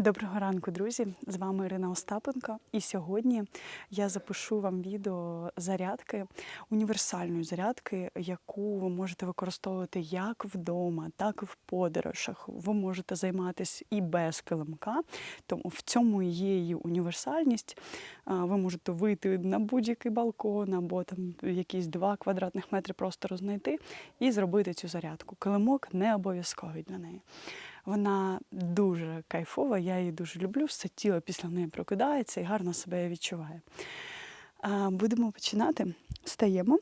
Доброго ранку, друзі! З вами Ірина Остапенко. І сьогодні я запишу вам відео зарядки, універсальної зарядки, яку ви можете використовувати як вдома, так і в подорожах. Ви можете займатися і без килимка, тому в цьому є її універсальність. Ви можете вийти на будь-який балкон або там якісь 2 квадратних метри простору знайти і зробити цю зарядку. Килимок не обов'язковий для неї. Вона дуже кайфова, я її дуже люблю. Все тіло після неї прокидається і гарно себе відчуває. Будемо починати. Стаємо,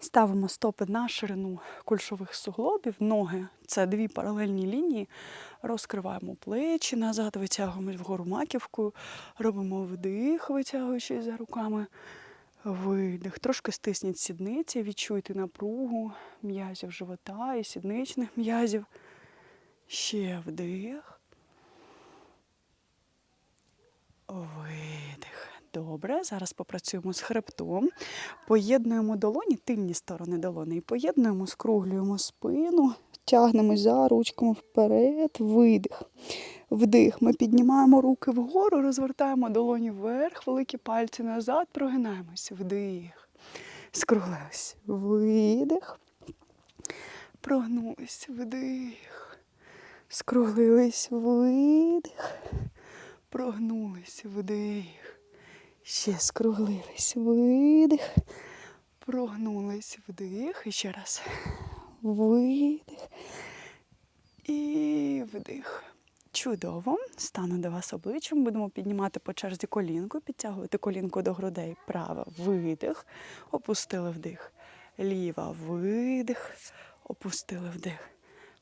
ставимо стопи на ширину кульшових суглобів, ноги це дві паралельні лінії. Розкриваємо плечі назад, витягуємо вгору маківкою, робимо вдих, витягуючись за руками. Видих. Трошки стисніть сідниці, відчуйте напругу м'язів живота і сідничних м'язів. Ще вдих. Видих. Добре. Зараз попрацюємо з хребтом. Поєднуємо долоні, тильні сторони долони, і поєднуємо, скруглюємо спину, тягнемось за ручками вперед, видих. Вдих. Ми піднімаємо руки вгору, розвертаємо долоні вверх, великі пальці назад, прогинаємось. Вдих. Скруглились. Видих. Прогнулись. Вдих. Скруглились видих, прогнулись вдих. Ще скруглились видих, прогнулись вдих. І ще раз. Видих і вдих. Чудово. Стану до вас обличчям. Будемо піднімати по черзі колінку, підтягувати колінку до грудей. Права видих, опустили вдих. Ліва видих, опустили вдих.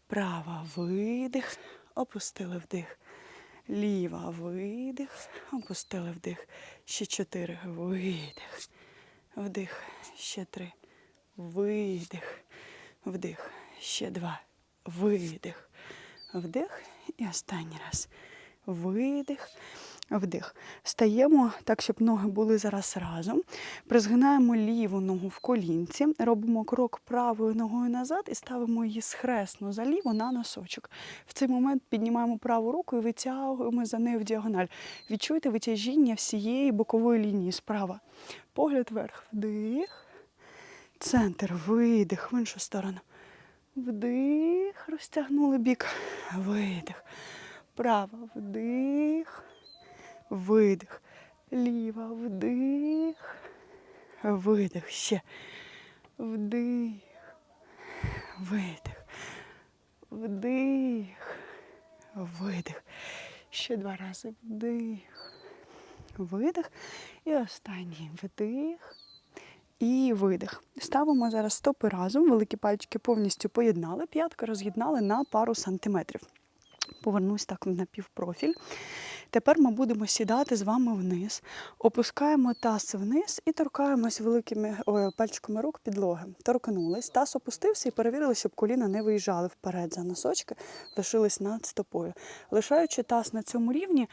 Права видих, опустили вдих. Ліва видих, опустили вдих. Ще чотири. Видих. Вдих. Ще три. Видих. Вдих. Ще два. Видих. Вдих. І останній раз. Видих. Вдих. Стаємо так, щоб ноги були зараз разом. Призгинаємо ліву ногу в колінці, робимо крок правою ногою назад і ставимо її схресно за ліву на носочок. В цей момент піднімаємо праву руку і витягуємо за нею в діагональ. Відчуйте витяжіння всієї бокової лінії справа. Погляд вверх. Вдих. Центр. Видих в іншу сторону. Вдих. Розтягнули бік. Видих. Право. Вдих. Видих. Ліва. Вдих. Видих. Ще. Вдих. Видих. Вдих. Видих. Ще два рази. Вдих. Видих. І останній вдих. І видих. Ставимо зараз стопи разом, великі пальчики повністю поєднали, п'ятки роз'єднали на пару сантиметрів. Повернусь так в напівпрофіль. Тепер ми будемо сідати з вами вниз, опускаємо таз вниз і торкаємось великими о, пальчиками рук підлоги. Торкнулись, таз опустився і перевірили, щоб коліна не виїжджали вперед за носочки, лишились над стопою. Лишаючи таз на цьому рівні,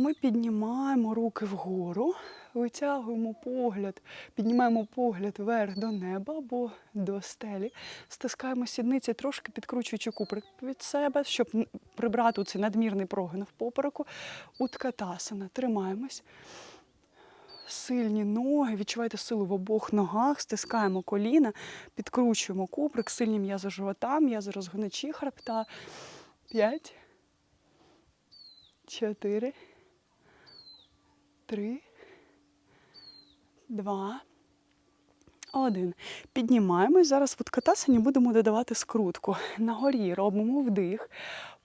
ми піднімаємо руки вгору, витягуємо погляд, піднімаємо погляд вверх до неба або до стелі, стискаємо сідниці, трошки підкручуючи куприк від себе, щоб прибрати цей надмірний прогин в попереку. Уткатасана. Тримаємось. Сильні ноги, відчувайте силу в обох ногах, стискаємо коліна, підкручуємо куприк, сильні м'язи живота, м'язи розгоничі хребта. П'ять. Чотири. Три. Два. Один. Піднімаємось. Зараз в уткатасані будемо додавати скрутку. На горі робимо вдих.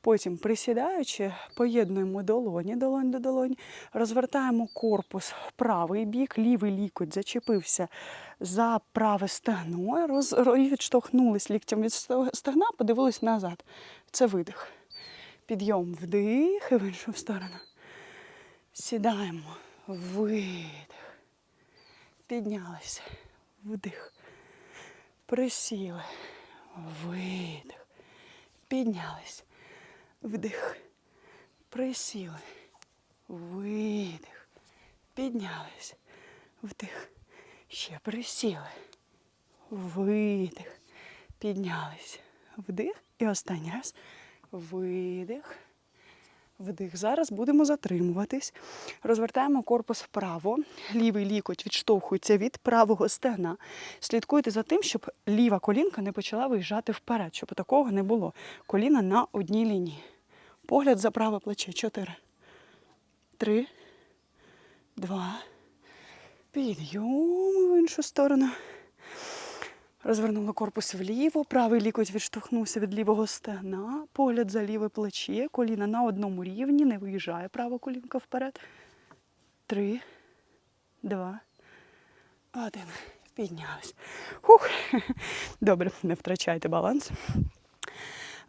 Потім, присідаючи, поєднуємо долоні, долонь до долоні, розвертаємо корпус в правий бік, лівий лікоть зачепився за праве стегно, роз, відштовхнулись ліктем від стегна, подивились назад. Це видих. Підйом вдих і в іншу сторону. Сідаємо. Видих. Піднялися. Вдих. Присіли. Видих. Піднялись. Вдих. Присіли. Видих. Піднялись. Вдих. Ще присіли. Видих. Піднялись. Вдих. І останній раз. Видих. Вдих. Зараз будемо затримуватись. Розвертаємо корпус вправо. Лівий лікоть відштовхується від правого стегна. Слідкуйте за тим, щоб ліва колінка не почала виїжджати вперед, щоб такого не було. Коліна на одній лінії. Погляд за праве плече. Чотири. Три. Два. Підйом в іншу сторону. Розвернули корпус вліво, правий лікоть відштовхнувся від лівого стегна, погляд за ліве плече, коліна на одному рівні, не виїжджає права колінка вперед. Три, два, один. Піднялись. Хух. Добре, не втрачайте баланс.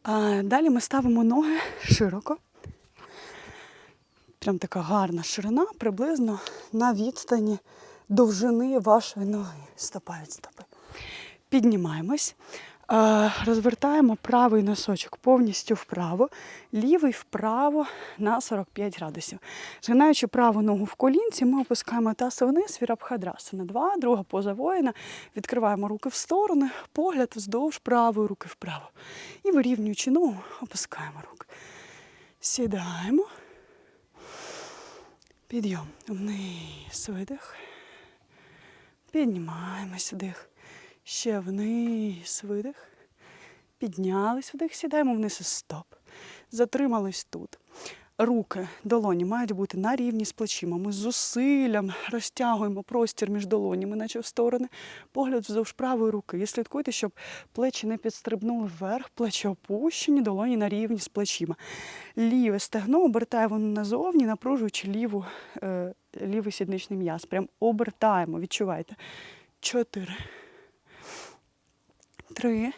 А, далі ми ставимо ноги широко. Прям така гарна ширина, приблизно на відстані довжини вашої ноги. Стопа від стопи. Піднімаємось, е, розвертаємо правий носочок повністю вправо, лівий вправо на 45 градусів. Згинаючи праву ногу в колінці, ми опускаємо таз вниз, вірабхадрасана. Два, друга поза воїна. Відкриваємо руки в сторони, погляд вздовж правої руки вправо. І вирівнюючи ногу, опускаємо руки. Сідаємо. Підйом. Вниз, видих. Піднімаємось, вдих. Ще вниз, видих. Піднялись, вдих, сідаємо вниз і стоп. Затримались тут. Руки, долоні мають бути на рівні з плечима. Ми з зусиллям розтягуємо простір між долонями, наче в сторони. Погляд вздовж правої руки. І слідкуйте, щоб плечі не підстрибнули вверх, плечі опущені, долоні на рівні з плечима. Ліве стегно обертає воно назовні, напружуючи ліву, е, лівий сідничний м'яз. Прям обертаємо, відчувайте. Чотири. Три.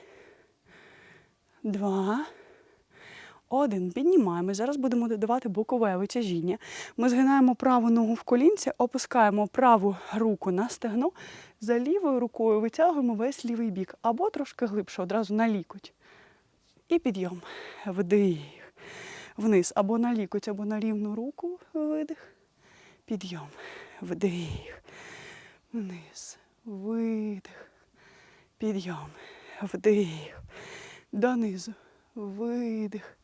Два. Один. Піднімаємо. Зараз будемо додавати бокове витяжіння. Ми згинаємо праву ногу в колінці, опускаємо праву руку на стегно, за лівою рукою витягуємо весь лівий бік або трошки глибше, одразу на лікоть. І підйом. Вдих. Вниз або на лікоть, або на рівну руку. Видих. Підйом. Вдих. Вниз. Видих. Підйом. Вдих. Донизу. Видих.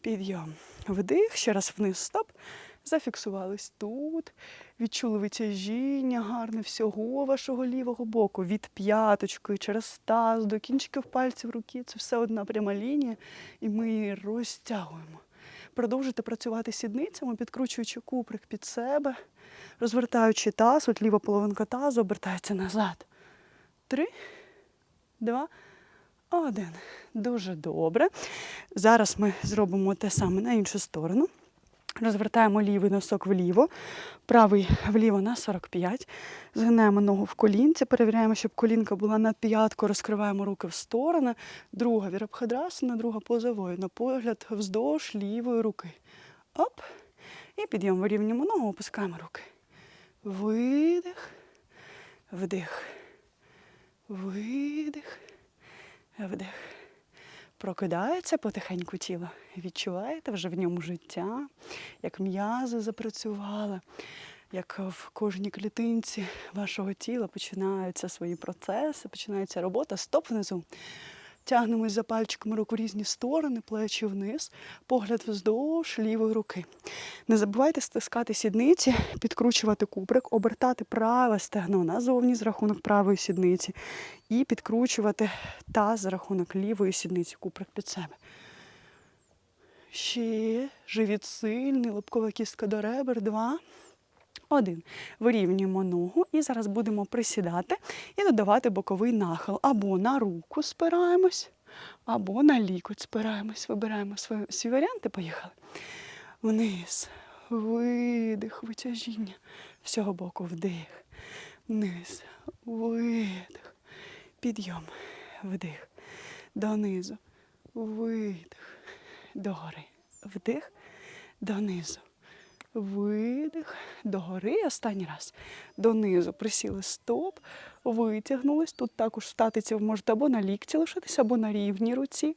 Підйом. Вдих. Ще раз вниз. Стоп. Зафіксувались тут. Відчули витяжіння гарне всього вашого лівого боку. Від п'яточки через таз до кінчиків пальців руки. Це все одна пряма лінія. І ми її розтягуємо. Продовжуйте працювати сідницями, підкручуючи куприк під себе, розвертаючи таз, от ліва половинка тазу обертається назад. Три, два, один. Дуже добре. Зараз ми зробимо те саме на іншу сторону. Розвертаємо лівий носок вліво, правий вліво на 45. Згинаємо ногу в колінці, перевіряємо, щоб колінка була над п'яткою, розкриваємо руки в сторони. Друга вірабхадрасана, друга поза воїна. Погляд вздовж лівої руки. Оп. І підйом вирівнюємо ногу, опускаємо руки. Видих, вдих. Видих, вдих. Прокидається потихеньку тіло. Відчуваєте вже в ньому життя, як м'язи запрацювали, як в кожній клітинці вашого тіла починаються свої процеси, починається робота. Стоп внизу. Тягнемось за пальчиками рук у різні сторони, плечі вниз, погляд вздовж лівої руки. Не забувайте стискати сідниці, підкручувати куприк, обертати праве стегно назовні з рахунок правої сідниці і підкручувати таз за рахунок лівої сідниці, куприк під себе. Ще живіт сильний, лобкова кістка до ребер. Два. Один. Вирівнюємо ногу і зараз будемо присідати і додавати боковий нахил. Або на руку спираємось, або на лікоть спираємось. Вибираємо свої, свої варіанти. Поїхали. Вниз. Видих, витяжіння. Всього боку вдих. Вниз. Видих. Підйом. Вдих. Донизу. Видих. Догори. Вдих. Донизу. Видих, догори. Останній раз. Донизу присіли стоп, витягнулись. Тут також статиці ви можете або на лікті лишитися, або на рівній руці.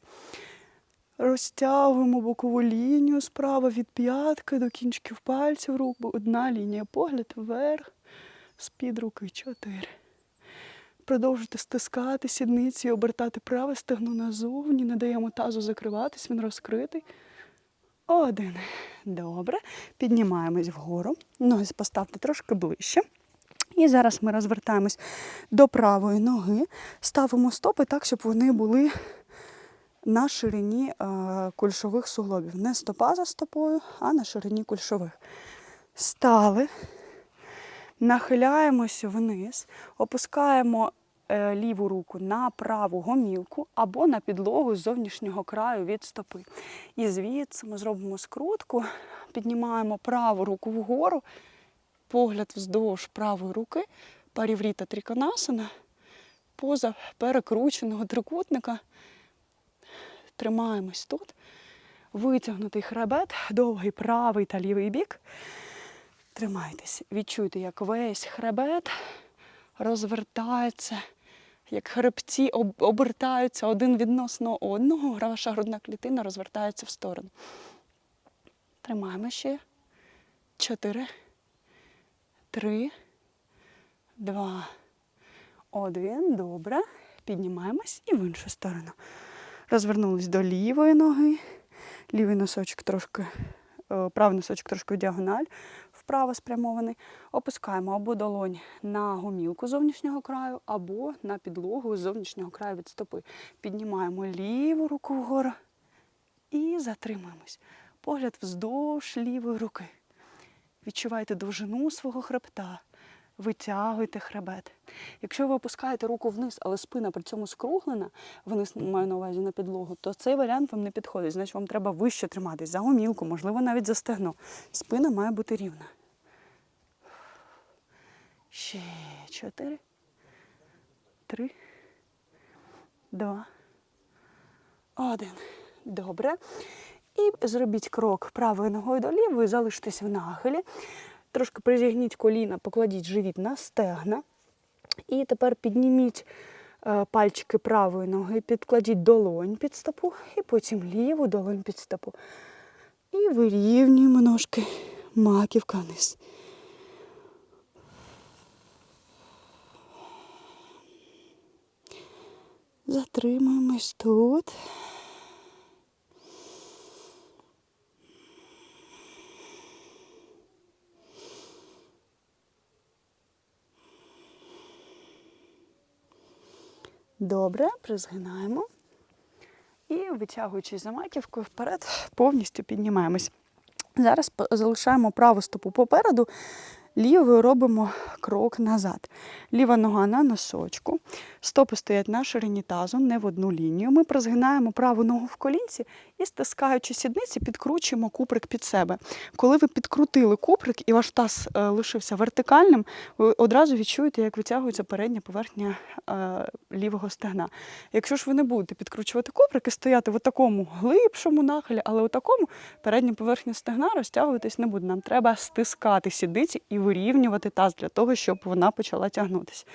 Розтягуємо бокову лінію справа від п'ятки до кінчиків пальців рук. Одна лінія. Погляд вверх, з-під руки. Чотири. Продовжуйте стискати сідниці, і обертати праве стегно назовні. Не даємо тазу закриватись, він розкритий. Один. Добре. Піднімаємось вгору. Ноги поставте трошки ближче. І зараз ми розвертаємось до правої ноги, ставимо стопи так, щоб вони були на ширині е, кульшових суглобів. Не стопа за стопою, а на ширині кульшових. Стали, нахиляємося вниз, опускаємо ліву руку на праву гомілку або на підлогу з зовнішнього краю від стопи. І звідси ми зробимо скрутку, піднімаємо праву руку вгору, погляд вздовж правої руки, парівріта триконасана, поза перекрученого трикутника. Тримаємось тут. Витягнутий хребет, довгий правий та лівий бік. Тримайтесь. Відчуйте, як весь хребет розвертається, як хребці обертаються один відносно одного. Ваша грудна клітина розвертається в сторону. Тримаємо ще. Чотири. Три. Два. Один. Добре. Піднімаємось і в іншу сторону. Розвернулись до лівої ноги. Лівий носочок трошки, е, правий носочок трошки в діагональ, вправо спрямований. Опускаємо або долонь на гомілку зовнішнього краю, або на підлогу зовнішнього краю від стопи. Піднімаємо ліву руку вгору і затримуємось. Погляд вздовж лівої руки. Відчувайте довжину свого хребта. Витягуйте хребет. Якщо ви опускаєте руку вниз, але спина при цьому скруглена, вниз маю на увазі на підлогу, то цей варіант вам не підходить. Значить, вам треба вище триматись за гомілку, можливо, навіть за стегно. Спина має бути рівна. Ще чотири. Три. Два. Один. Добре. І зробіть крок правою ногою до лівої, залиштесь в нахилі. Трошки призігніть коліна, покладіть живіт на стегна. І тепер підніміть е, пальчики правої ноги, підкладіть долонь під стопу, і потім ліву долонь під стопу. І вирівнюємо ножки, маківка вниз. Затримуємось тут. Добре, призгинаємо. І витягуючись за маківкою вперед, повністю піднімаємось. Зараз залишаємо праву стопу попереду, лівою робимо крок назад. Ліва нога на носочку, стопи стоять на ширині тазу, не в одну лінію. Ми прозгинаємо праву ногу в колінці і, стискаючи сідниці, підкручуємо куприк під себе. Коли ви підкрутили куприк і ваш таз е, лишився вертикальним, ви одразу відчуєте, як витягується передня поверхня е, лівого стегна. Якщо ж ви не будете підкручувати куприк і стояти в такому глибшому нахилі, але у такому передня поверхня стегна розтягуватись не буде. Нам треба стискати сідниці і вирівнювати таз для того, щоб вона почала тягнутися.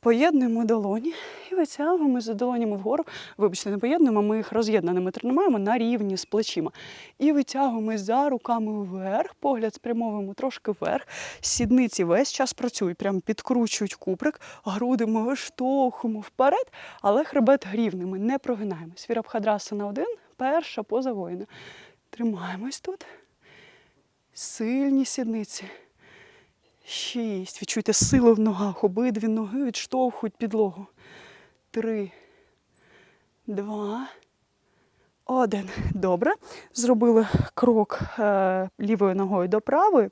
Поєднуємо долоні і витягуємо за долонями вгору. Вибачте, не поєднуємо, ми їх роз'єднаними тримаємо на рівні з плечима. І витягуємо за руками вверх, погляд спрямовуємо трошки вверх. Сідниці весь час працюють, прям підкручують куприк, груди ми виштовхуємо вперед, але хребет рівний, ми не прогинаємось. Вірабхадрасана один, перша поза воїна. Тримаємось тут. Сильні сідниці. Шість. Відчуйте силу в ногах. Обидві ноги відштовхують підлогу. Три. Два. Один. Добре. Зробили крок е, лівою ногою до правої.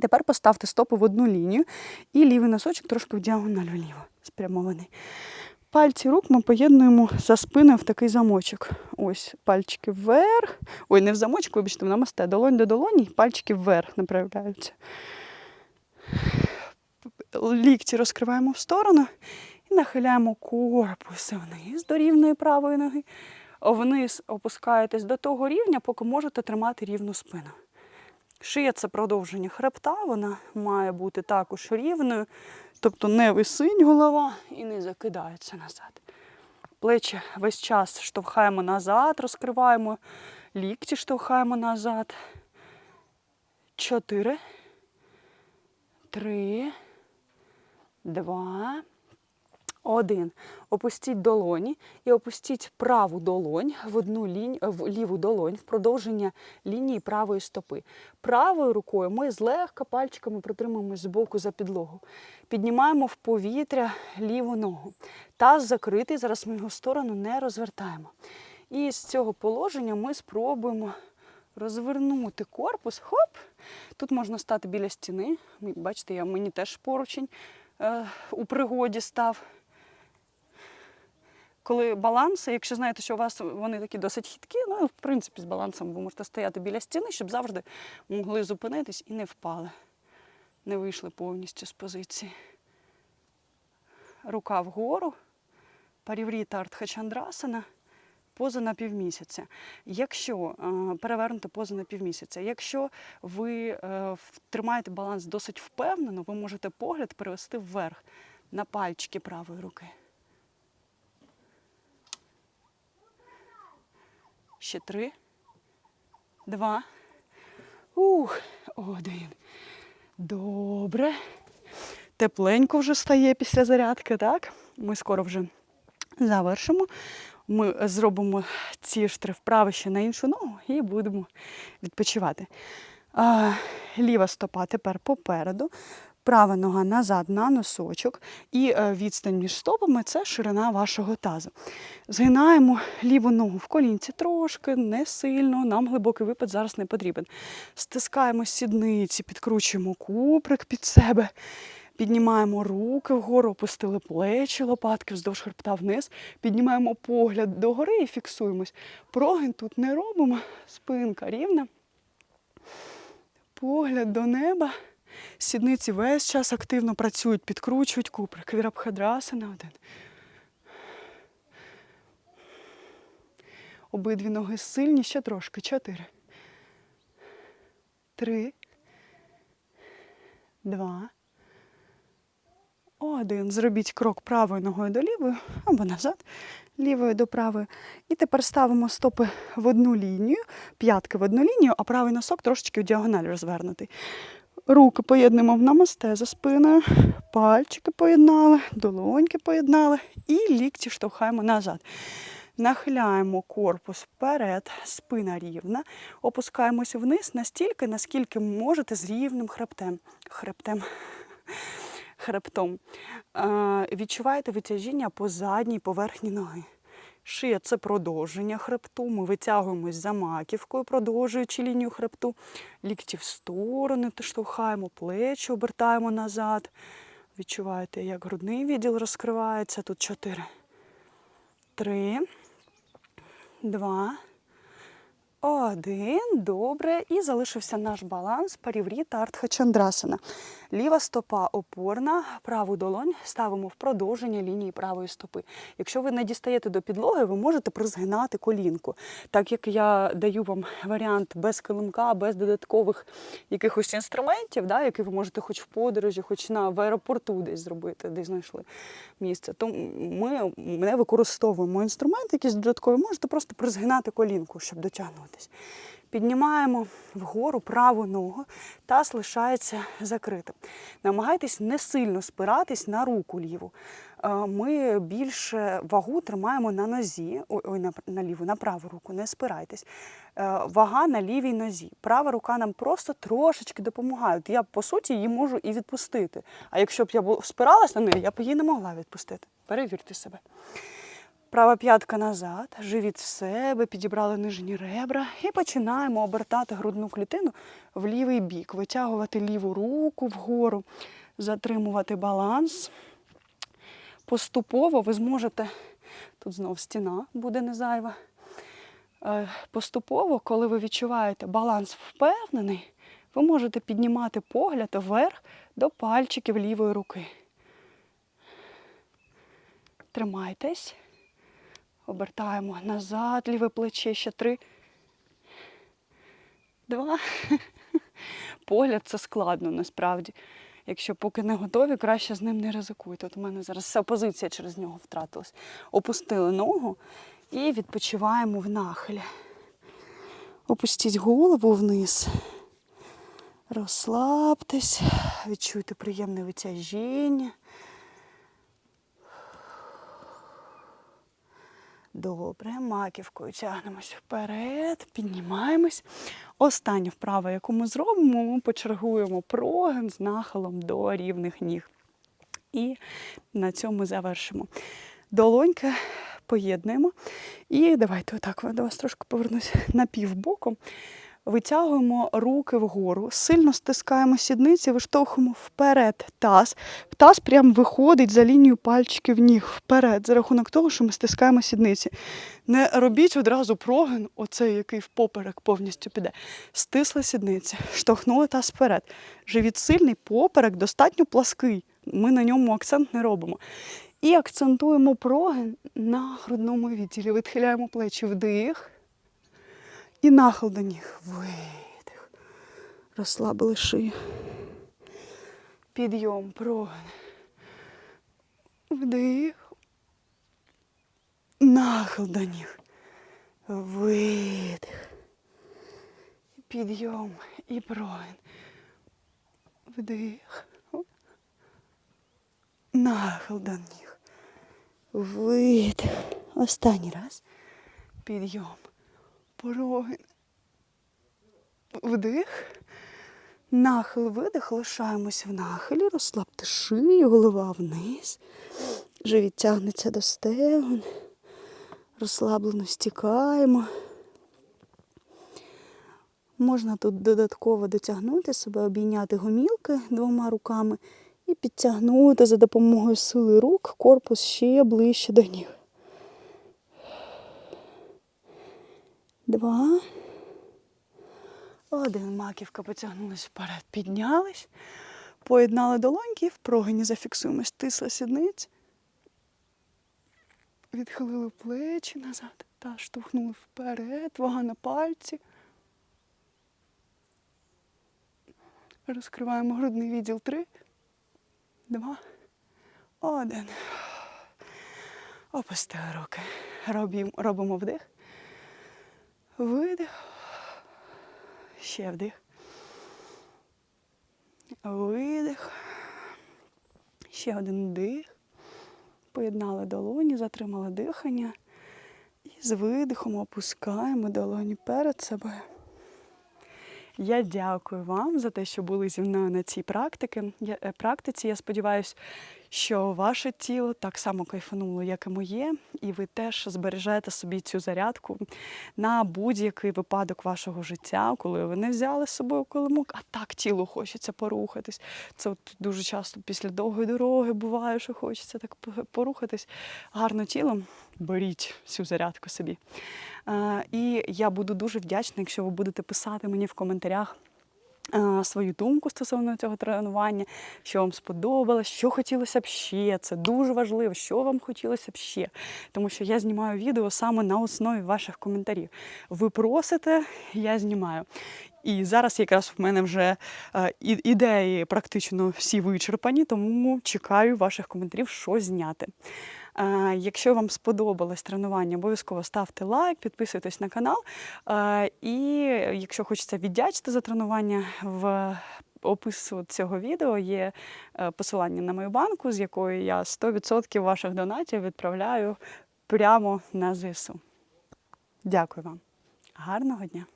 Тепер поставте стопи в одну лінію і лівий носочок трошки в діагональ вліво спрямований. Пальці рук ми поєднуємо за спиною в такий замочок. Ось пальчики вверх. Ой, не в замочку, вибачте, намасте. Долонь до долоні, пальчики вверх направляються. Лікті розкриваємо в сторону і нахиляємо корпус вниз до рівної правої ноги. Вниз опускаєтесь до того рівня, поки можете тримати рівну спину. Шия це продовження хребта, вона має бути також рівною, тобто не висить голова і не закидається назад. Плечі весь час штовхаємо назад, розкриваємо, лікті штовхаємо назад. Чотири. Три. Два. Один. Опустіть долоні і опустіть праву долонь в одну лінь... в ліву долонь в продовження лінії правої стопи. Правою рукою ми злегка пальчиками протримуємось збоку за підлогу. Піднімаємо в повітря ліву ногу. Таз закритий, зараз ми його сторону не розвертаємо. І з цього положення ми спробуємо розвернути корпус. Хоп! Тут можна стати біля стіни. Бачите, я, мені теж поручень е, у пригоді став. Коли баланси, якщо знаєте, що у вас вони такі досить хиткі, ну, в принципі, з балансом ви можете стояти біля стіни, щоб завжди могли зупинитись і не впали. Не вийшли повністю з позиції. Рука вгору, парівріта артхачандрасана, поза на півмісяця. Якщо е, перевернути поза на півмісяця, якщо ви е, тримаєте баланс досить впевнено, ви можете погляд перевести вверх на пальчики правої руки. Ще три, два, ух, один. Добре. Тепленько вже стає після зарядки, так? Ми скоро вже завершимо. Ми зробимо ці вправи ще на іншу ногу і будемо відпочивати. Ліва стопа тепер попереду, права нога назад на носочок. І е, відстань між стопами це ширина вашого тазу. Згинаємо ліву ногу в колінці трошки, не сильно. Нам глибокий випад зараз не потрібен. Стискаємо сідниці, підкручуємо куприк під себе. Піднімаємо руки вгору, опустили плечі, лопатки вздовж хребта вниз. Піднімаємо погляд догори і фіксуємось. Прогин тут не робимо. Спинка рівна. Погляд до неба. Сідниці весь час активно працюють, підкручують куприк. Вірабхадрасана один. Обидві ноги сильні, ще трошки. Чотири. Три. Два. Один. Зробіть крок правою ногою до лівої або назад, лівою до правої. І тепер ставимо стопи в одну лінію, п'ятки в одну лінію, а правий носок трошечки в діагональ розвернутий. Руки поєднуємо в намасте за спиною, пальчики поєднали, долоньки поєднали і лікті штовхаємо назад. Нахиляємо корпус вперед, спина рівна, опускаємося вниз настільки, наскільки можете з рівним хребтем. Хребтем. Хребтом. Е, відчуваєте витяжіння по задній поверхні ноги. Шия це продовження хребту. Ми витягуємось за маківкою, продовжуючи лінію хребту. Лікті в сторони штовхаємо, плечі обертаємо назад. Відчуваєте, як грудний відділ розкривається. Тут чотири. Три. Два. Один. Добре. І залишився наш баланс парівріта артхачандрасана. Ліва стопа опорна, праву долонь ставимо в продовження лінії правої стопи. Якщо ви не дістаєте до підлоги, ви можете призгинати колінку. Так як я даю вам варіант без килимка, без додаткових якихось інструментів, да, які ви можете хоч в подорожі, хоч на в аеропорту десь зробити, десь знайшли місце. То ми не використовуємо інструменти, якісь додаткові, можете просто призгинати колінку, щоб дотягнутися. Піднімаємо вгору праву ногу, таз лишається закритим. Намагайтесь не сильно спиратись на руку ліву. Е, Ми більше вагу тримаємо на нозі, ой, на, на ліву, на праву руку, не спирайтесь. Е, Вага на лівій нозі. Права рука нам просто трошечки допомагає. Я, по суті, її можу і відпустити. А якщо б я спиралась на неї, я б її не могла відпустити. Перевірте себе. Права п'ятка назад, живіт в себе, підібрали нижні ребра і починаємо обертати грудну клітину в лівий бік, витягувати ліву руку вгору, затримувати баланс. Поступово ви зможете, тут знов стіна буде не зайва. Е, Поступово, коли ви відчуваєте баланс впевнений, ви можете піднімати погляд вверх до пальчиків лівої руки. Тримайтесь. Обертаємо назад, ліве плече, ще три. Два. Погляд це складно насправді. Якщо поки не готові, краще з ним не ризикуйте. От у мене зараз вся позиція через нього втратилась. Опустили ногу і відпочиваємо в нахилі. Опустіть голову вниз. Розслабтесь, відчуйте приємне витяжіння. Добре, маківкою тягнемось вперед, піднімаємось. Остання вправа, яку ми зробимо, ми почергуємо прогин з нахилом до рівних ніг. І на цьому завершимо. Долоньки поєднуємо. І давайте отак до вас трошки повернусь напівбоком. Витягуємо руки вгору, сильно стискаємо сідниці, виштовхуємо вперед таз. Таз прям виходить за лінію пальчиків ніг вперед, за рахунок того, що ми стискаємо сідниці. Не робіть одразу прогин, оцей, який впоперек повністю піде. Стисли сідниці, штовхнули таз вперед. Живіт сильний, поперек достатньо плаский. Ми на ньому акцент не робимо. І акцентуємо прогин на грудному відділі. Відхиляємо плечі вдих. І нахил до ніг. Видих. Розслабили шию. Підйом, прогин. Вдих. Нахил до ніг. Видих. Підйом і прогин. Вдих. Нахил до ніг. Видих. Останній раз. Підйом. Прогин. Вдих. Нахил, видих, лишаємось в нахилі, розслабте шию, голова вниз. Живіт тягнеться до стегон. Розслаблено стікаємо. Можна тут додатково дотягнути себе, обійняти гомілки двома руками і підтягнути за допомогою сили рук корпус ще ближче до ніг. Два. Один. Маківка потягнулась вперед. Піднялись. Поєднали долоньки і в прогині зафіксуємо. Стисли сідниць. Відхилили плечі назад та штовхнули вперед. Вага на пальці. Розкриваємо грудний відділ. Три. Два. Один. Опустили руки. Робім, робимо вдих. Видих. Ще вдих. Видих. Ще один вдих. Поєднали долоні, затримали дихання. І з видихом опускаємо долоні перед собою. Я дякую вам за те, що були зі мною на цій е, практиці. Я сподіваюся, що ваше тіло так само кайфануло, як і моє, і ви теж збережете собі цю зарядку на будь-який випадок вашого життя, коли ви не взяли з собою килимок, а так тілу хочеться порухатись. Це от дуже часто після довгої дороги буває, що хочеться так порухатись гарно тілом. Беріть цю зарядку собі. Е, І я буду дуже вдячна, якщо ви будете писати мені в коментарях. Е, Свою думку стосовно цього тренування, що вам сподобалось, що хотілося б ще. Це дуже важливо, що вам хотілося б ще. Тому що я знімаю відео саме на основі ваших коментарів. Ви просите, я знімаю. І зараз якраз в мене вже е, ідеї практично всі вичерпані, тому чекаю ваших коментарів, що зняти. Якщо вам сподобалось тренування, обов'язково ставте лайк, підписуйтесь на канал. І якщо хочеться віддячити за тренування, в опису цього відео є е, посилання на мою банку, з якої я 100% ваших донатів відправляю прямо на ЗСУ. Дякую вам. Гарного дня!